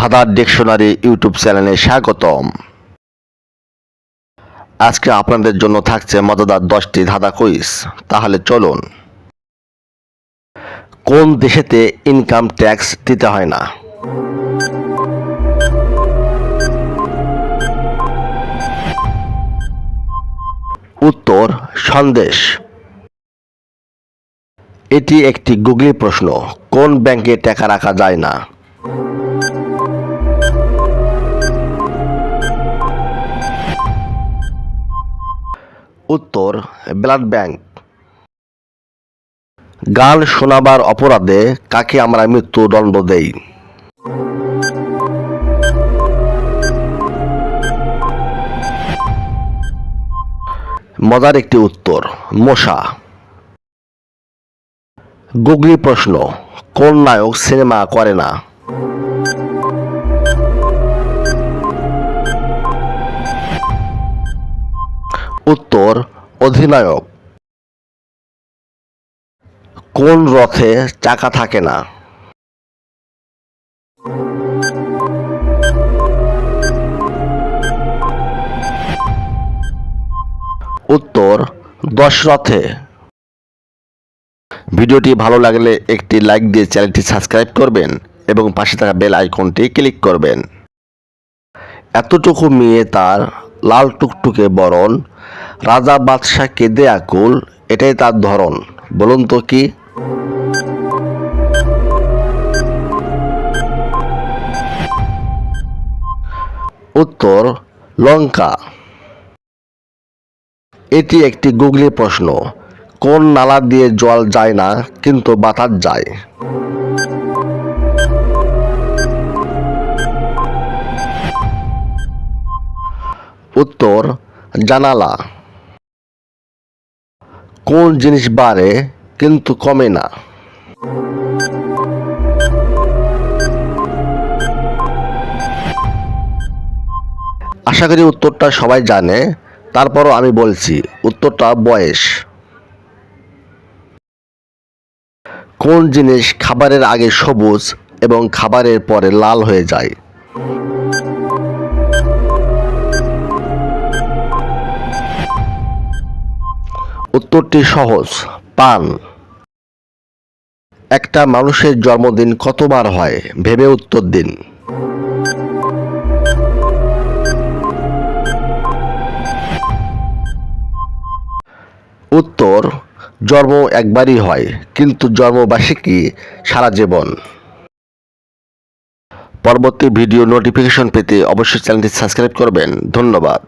ধাঁধার dictionary YouTube চ্যানেলে স্বাগতম। আজকে আপনাদের জন্য থাকছে মজাদার দশটি ধাঁধা কুইজ তাহলে চলুন। কোন দেশেতে ইনকাম ট্যাক্স দিতে হয় না? উত্তর, সন্দেশ। এটি একটি গুগলি প্রশ্ন, কোন ব্যাংকে টাকা রাখা যায় না? উত্তর, ব্লাড ব্যাংক। গান শোনাবার অপরাধে কাকে আমরা মৃত্যুদণ্ড দেই? মজার একটি উত্তর, মশা। গুগলি প্রশ্ন, কোন নায়ক সিনেমা করে না? অধিনায়ক। কোন রথে চাকা থাকে না? উত্তর, দশ রথে। ভিডিওটি ভালো লাগলে একটি লাইক দিয়ে চ্যানেলটি সাবস্ক্রাইব করবেন এবং পাশে থাকা বেল আইকনটি ক্লিক করবেন। এতটুকু মেয়ে তার লাল টুকটুকে বরণ রাজা বাদশাহ কেঁদে আকুল, এটাই তার ধরন। বলুন তো কি? উত্তর, লঙ্কা। এটি একটি গুগলি প্রশ্ন। কোন নালা দিয়ে জল যায় না, কিন্তু বাতাস যায়? উত্তর, জানালা। কোন জিনিস বাড়ে কিন্তু কমে না। আশা করি উত্তরটা সবাই জানে, তারপরও আমি বলছি, উত্তরটা বয়স। কোন জিনিস খাবারের আগে সবুজ এবং খাবারের পরে লাল হয়ে যায়? উত্তরটি সহজ, পান। একটা মানুষের জন্মদিন কতবার হয়? ভেবে উত্তর দিন। উত্তর, জন্ম একবারই হয়, কিন্তু জন্মবার্ষিকী সারা জীবন? পরবর্তী ভিডিও নোটিফিকেশন পেতে অবশ্যই চ্যানেলটি সাবস্ক্রাইব করবেন। ধন্যবাদ।